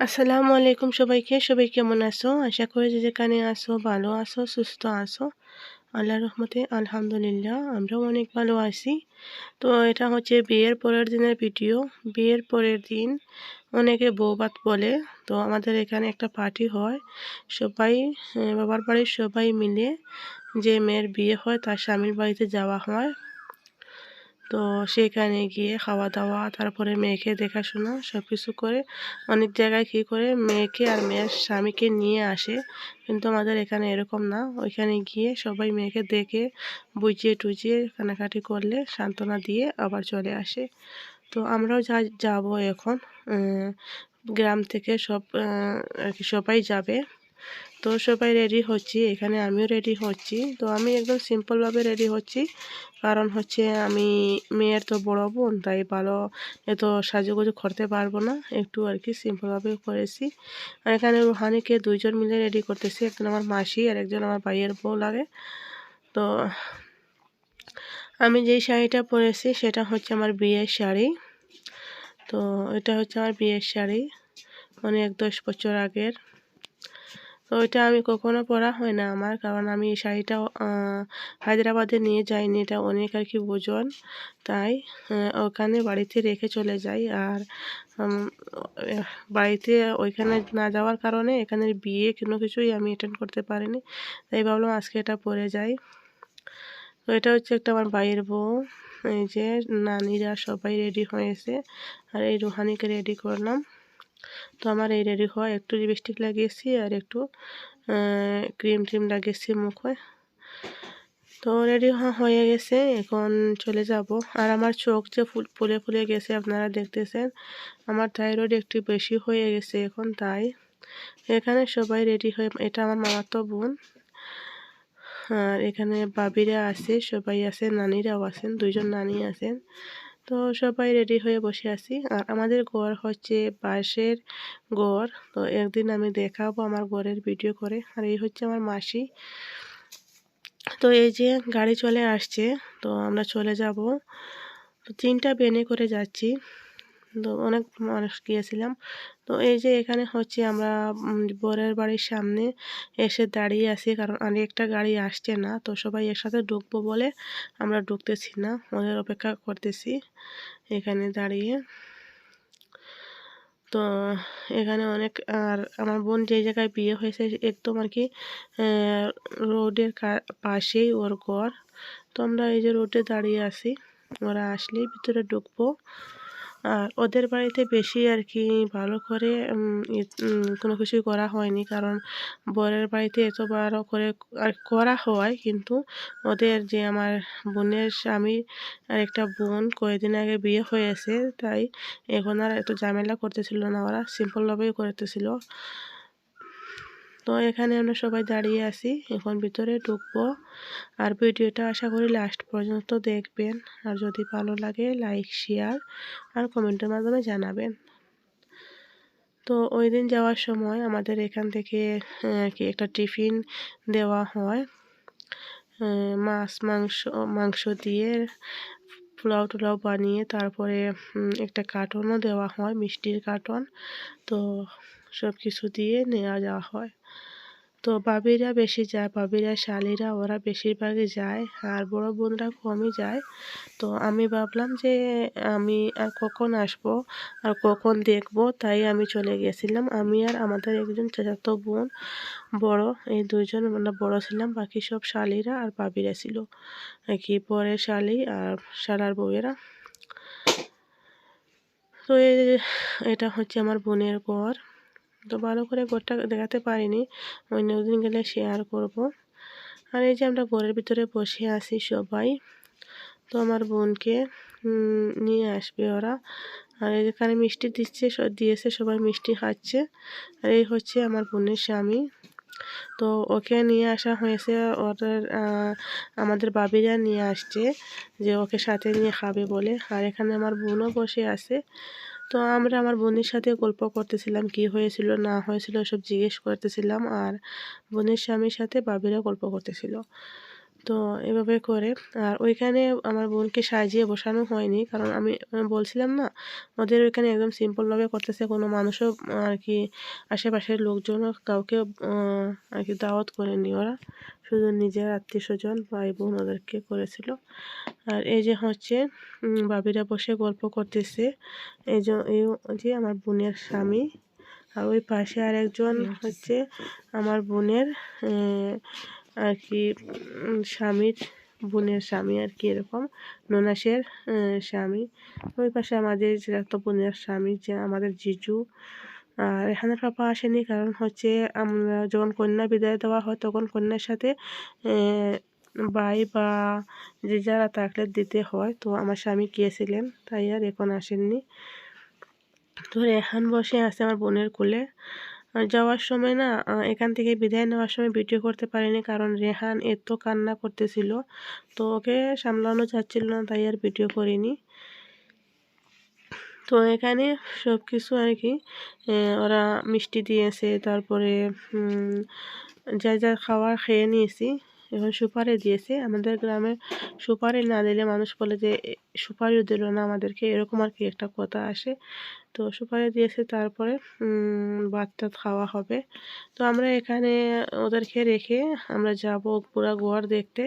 আসসালামু আলাইকুম সবাইকে। সবাই কেমন আছো? আশা করি যে যেখানে আসো ভালো আছো, সুস্থ আছো। আল্লাহ রহমতে, আলহামদুলিল্লাহ, আমরাও অনেক ভালো আছি। তো এটা হচ্ছে বিয়ের পরের দিনের ভিডিও। বিয়ের পরের দিন অনেকে বৌবাত বলে, তো আমাদের এখানে একটা পার্টি হয়। সবাই বাবার বাড়ির সবাই মিলে যে মেয়ের বিয়ে হয়, তার স্বামীর বাড়িতে যাওয়া হয়। তো সেখানে গিয়ে খাওয়া দাওয়া তারপরে মেয়েকে দেখাশোনা সব কিছু করে অনেক জায়গায় কী করে মেয়েকে আর মেয়ের স্বামীকে নিয়ে আসে। কিন্তু আমাদের এখানে এরকম না। ওইখানে গিয়ে সবাই মেয়েকে দেখে, বুঝিয়ে টুজিয়ে কানাকাটি করলে সান্ত্বনা দিয়ে আবার চলে আসে। তো আমরাও যা, যাব এখন। গ্রাম থেকে সব সবাই যাবে। তো সবাই রেডি হচ্ছি, এখানে আমিও রেডি হচ্ছি। তো আমি একদম সিম্পলভাবে রেডি হচ্ছি। কারণ হচ্ছে আমি মেয়ের তো বড় বোন, তাই ভালো এত সাজুগুজু করতে পারব না। একটু আর কি সিম্পলভাবে করেছি। আর এখানে রুহানিকে দুইজন মিলে রেডি করতেছি, একজন আমার মাসি আর একজন আমার ভাইয়ের বউ লাগে। তো আমি যেই শাড়িটা পরেছি, সেটা হচ্ছে আমার বিয়ের শাড়ি। তো এটা হচ্ছে আমার বিয়ের শাড়ি অনেক দশ বছর আগের। তো ওইটা আমি কখনো পরা হয় না আমার, কারণ আমি এই শাড়িটা হায়দ্রাবাদে নিয়ে যাইনি, এটা অনেক আর কি ওজন তাই ওখানে বাড়িতে রেখে চলে যাই। আর বাড়িতে ওইখানে না যাওয়ার কারণে এখানে বিয়ে কোনো কিছুই আমি অ্যাটেন্ড করতে পারিনি। তাই ভাবলাম আজকে এটা পরে যাই। তো এটা হচ্ছে একটা আমার ভাইয়ের বউ। এই যে নানিরা সবাই রেডি হয়েছে। আর এই রুহানিকে রেডি করলাম। তো আমার এই রেডি হওয়া একটু লিপস্টিক লাগিয়েছি আর একটু ক্রিম ট্রিম লাগিয়েছি মুখে। তো রেডি হয়ে গেছে, এখন চলে যাব। আর আমার চোখ যে ফুল, ফুলে ফুলে গেছে, আপনারা দেখতেছেন, আমার থাইরয়েড একটু বেশি হয়ে গেছে এখন তাই। এখানে সবাই রেডি হয়ে, এটা আমার মামাতো বোন। আর এখানে বাবিরা আছে, সবাই আছে নানিরাও আছেন, দুইজন নানি আছেন। তো সবাই রেডি হয়ে বসে আছি। আর আমাদের ঘর হচ্ছে বাঁশের গড় তো একদিন আমি দেখাবো আমার ঘরের ভিডিও করে। আর এই হচ্ছে আমার মাসি। তো এই যে গাড়ি চলে আসছে, তো আমরা চলে যাব। তো তিনটা বেনে করে যাচ্ছি। তো অনেক মানুষ গিয়েছিলাম। তো এই যে এখানে হচ্ছে আমরা বরের বাড়ির সামনে এসে দাঁড়িয়ে আছি, কারণ একটা গাড়ি আসছে না, তো সবাই একসাথে ঢুকবো বলে আমরা ঢুকতেছি না ওদের অপেক্ষা করতেছি এখানে দাঁড়িয়ে। তো এখানে অনেক, আর আমার বোন যে জায়গায় বিয়ে হয়েছে একদম আর কি রোডের পাশেই ওর ঘর। তো আমরা এই যে রোডে দাঁড়িয়ে আছি, ওরা আসলেই ভিতরে ঢুকবো। আর ওদের বাড়িতে বেশি আর কি ভালো করে কোনো কিছু করা হয়নি। কারণ বরের বাড়িতে এত ভালো করে আর করা হয়, কিন্তু ওদের যে আমার বোনের স্বামী আর একটা বোন কয়েকদিন আগে বিয়ে হয়েছে, তাই এখন আর এত ঝামেলা করতেছিল না। ওরা সিম্পলভাবেই করতেছিল। তো এখানে আমরা সবাই দাঁড়িয়ে আছি, এখন ভিতরে ঢুকবো। আর ভিডিওটা আশা করি লাস্ট পর্যন্ত দেখবেন। আর যদি ভালো লাগে লাইক শেয়ার আর কমেন্টের মাধ্যমে জানাবেন। তো ওই দিন যাওয়ার সময় আমাদের এখান থেকে কি একটা টিফিন দেওয়া হয়। মাছ, মাংস মাংস দিয়ে পোলাও টোলাও বানিয়ে তারপরে একটা কার্টনও দেওয়া হয়, মিষ্টির কার্টন তো সব কিছু দিয়ে নেওয়া যাওয়া হয়। তো বাবিরা বেশি যায়, বাবিরা শালিরা ওরা বেশিরভাগই যায় আর বড় বোনরা কমই যায়। তো আমি ভাবলাম যে আমি আর কখন আসব আর কখন দেখব, তাই আমি চলে গেছিলাম। আমি আর আমাদের একজন চাচাতো বোন, বড়, এই দুজন আমরা বড় ছিলাম, বাকি সব শালিরা আর বাবিরা ছিল। কি পরে শালি আর শালার বউয়েরা। তো এটা হচ্ছে আমার বোনের ঘর। তো ভালো করে ঘরটা দেখাতে পারিনি। অন্য দিন গেলে শেয়ার করব। আর এই যে আমরা ঘরের ভিতরে বসে আছি সবাই, তো আমার বোনকে নিয়ে আসবে ওরা। আর এখানে মিষ্টি দিচ্ছে দিয়েছে, সবাই মিষ্টি খাচ্ছে। আর এই হচ্ছে আমার বোনের স্বামী। তো ওকে নিয়ে আসা হয়েছে, ওদের আমাদের বাবিরা নিয়ে আসছে যে ওকে সাথে নিয়ে খাবে বলে। আর এখানে আমার বোনও বসে আছে। তো আমরা আমার বোনের সাথে গল্প করতেছিলাম, কি হয়েছিল, না হয়েছিল সব জিজ্ঞেস করতেছিলাম। আর বোনের স্বামীর সাথে বাবিরা গল্প করতেছিল। তো এভাবে করে। আর ওইখানে আমার বোনকে সাজিয়ে বসানো হয়নি কারণ আমি বলছিলাম না ওদের ওইখানে একদম সিম্পলভাবে করতেছে কোনো মানুষও আর কি আশেপাশের লোকজনও কাউকে আর কি দাওয়াত করেনি ওরা। শুধু নিজের আত্মীয় স্বজন ভাই বোন ওদেরকে করেছিল। আর এই যে হচ্ছে বাবিরা বসে গল্প করতেছে। এই যে এই যে আমার বোনের স্বামী আর ওই পাশে আর একজন হচ্ছে আমার বোনের আর কি স্বামীর, বোনের স্বামী আর কি এরকম, ননাসের স্বামী। ওই পাশে আমাদের একটা বোনের স্বামী, যে আমাদের জিজু, আর এখানে পাপা আসেনি কারণ হচ্ছে আমরা যখন কন্যা বিদায় দেওয়া হয় তখন কন্যার সাথে ভাই বা যে যারা থাকলে দিতে হয়, তো আমার স্বামী গিয়েছিলেন, তাই আর এখন আসেননি। তো রেহান বসে আছে আমার বোনের কোলে। যাওয়ার সময় না এখান থেকে বিদায় নেওয়ার সময় ভিডিও করতে পারিনি কারণ রেহান এত কান্না করতেছিল। তো ওকে সামলানো যাচ্ছিল না, তাই আর ভিডিও করিনি। তো এখানে সব কিছু আর কি ওরা মিষ্টি দিয়েছে, তারপরে যা যা খাওয়ার খেয়ে নিয়েছি। এখন সুপারি দিয়েছে। আমাদের গ্রামে সুপারি না দিলে মানুষ বলে যে সুপারিও দিল না আমাদেরকে। এরকম আর কি একটা কথা আসে। তো সুপারি দিয়েছে, তারপরে টাত খাওয়া হবে। তো আমরা এখানে ওদেরকে রেখে আমরা যাব পুরা গোয়ার দেখতে।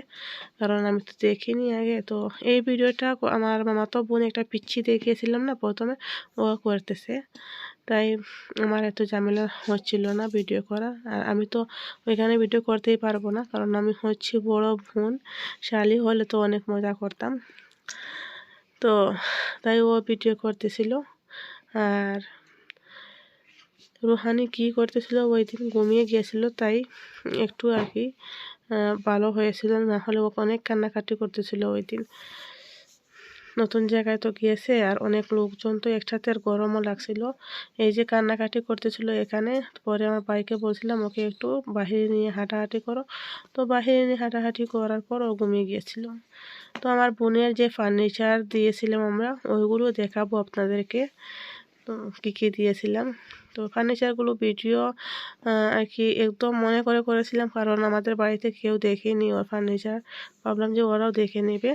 কারণ আমি তো দেখিনি আগে। তো এই ভিডিওটা আমার মামাতো বোন একটা পিচ্ছি দেখিয়েছিলাম না প্রথমে, ও করতেছে। তাই আমার এত ঝামেলা হচ্ছিল না ভিডিও করা আর আমি তো ওইখানে ভিডিও করতেই পারব না, কারণ আমি হচ্ছি বড় বোন, শালি হলে তো অনেক মজা করতাম। তো তাই ও ভিডিও করতেছিল। আর রুহানি কি করতেছিল? ওই দিন ঘুমিয়ে গিয়েছিল, তাই একটু আর কি ভালো হয়েছিল। না হলে ও অনেক কান্নাকাটি করতেছিল ওই দিন নতুন জায়গায় তো গিয়েছে আর অনেক লোকজন তো একসাথে আর গরমও লাগছিল। এই যে কান্নাকাটি করতেছিল এখানে, পরে আমার ভাইকে বলছিলাম, ওকে একটু বাহিরে নিয়ে হাঁটাহাঁটি করো। তো বাহিরে নিয়ে হাঁটাহাঁটি করার পর ও ঘুমিয়ে গিয়েছিল। তো আমার বোনের যে ফার্নিচার দিয়েছিলাম আমরা, ওইগুলো দেখাবো আপনাদেরকে। তো কী কী দিয়েছিলাম? তো ফার্নিচারগুলো ভিডিও আর কি একদম মনে করে করেছিলাম, কারণ আমাদের বাড়িতে কেউ দেখেনি ওর ফার্নিচার ভাবলাম যে ওরাও দেখে নেবে।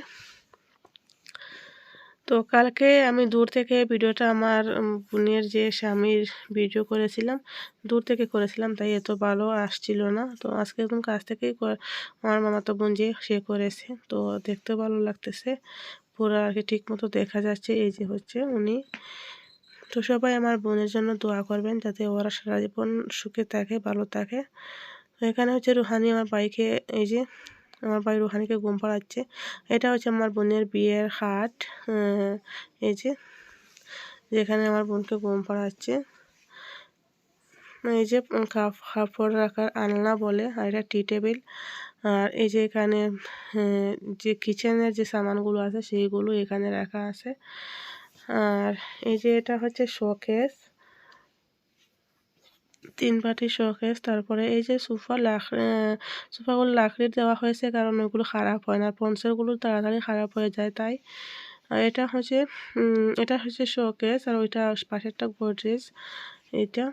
তো কালকে আমি দূর থেকে ভিডিওটা আমার বোনের যে স্বামীর ভিডিও করেছিলাম, দূর থেকে করেছিলাম, তাই এত ভালো আসছিল না। তো আজকে একদম কাছ থেকেই আমার মামাতো বোন যে, সে করেছে। তো দেখতে ভালো লাগতেছে, পুরো আর কি ঠিক মতো দেখা যাচ্ছে, এই যে হচ্ছে উনি। তো সবাই আমার বোনের জন্য দোয়া করবেন, যাতে ওরা সারা জীবন সুখে থাকে, ভালো থাকে। এখানে হচ্ছে রুহানি আমার বাইকে, এই যে আমার ভাই রুহানিকে ঘুম পাড়াচ্ছে। এটা হচ্ছে আমার বোনের বিয়ের হাট এই যে, যেখানে আমার বোনকে ঘুম পাড়াচ্ছে। এই যে কাপড় রাখার আলনা বলে, আর এটা টি টেবিল। আর এই যে এখানে যে কিচেনের যে সামানগুলো আছে, সেইগুলো এখানে রাখা আছে। আর এই যে এটা হচ্ছে শোকেস। তিন পাটি শোকেস তারপরে এই যে সোফা লাখ সোফাগুলো লাকড়ির দেওয়া হয়েছে কারণ ওগুলো খারাপ হয় না পঞ্চারগুলো তাড়াতাড়ি খারাপ হয়ে যায় তাই। আর এটা হচ্ছে এটা হচ্ছে শোকেস আর ওইটা পাশেরটা গোদরেজ এটা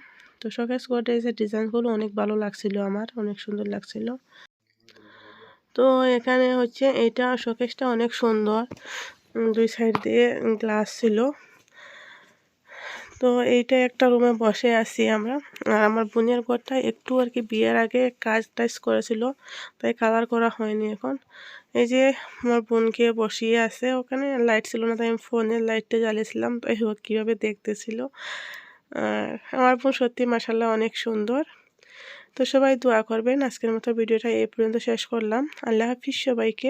তো শোকেস গোদরেজের ডিজাইনগুলো অনেক ভালো লাগছিল আমার, অনেক সুন্দর লাগছিল। তো এখানে হচ্ছে, এটা শোকেসটা অনেক সুন্দর। দুই সাইড দিয়ে গ্লাস ছিল। তো এইটা একটা রুমে বসে আছি আমরা। আর আমার বোনের ঘরটা একটু আর কি বিয়ের আগে কাজ টাজ করেছিল, তাই কালার করা হয়নি এখন। এই যে আমার বোনকে বসিয়ে আছে ওখানে, লাইট ছিল না তাই আমি ফোনের লাইটটা জ্বালিয়েছিলাম তাই ও কীভাবে দেখতেছিল। আর আমার বোন সত্যি মাসাল্লাহ অনেক সুন্দর। তো সবাই দোয়া করবেন, আজকের মতো ভিডিওটা এই পর্যন্ত শেষ করলাম। আল্লাহ হাফিজ সবাইকে।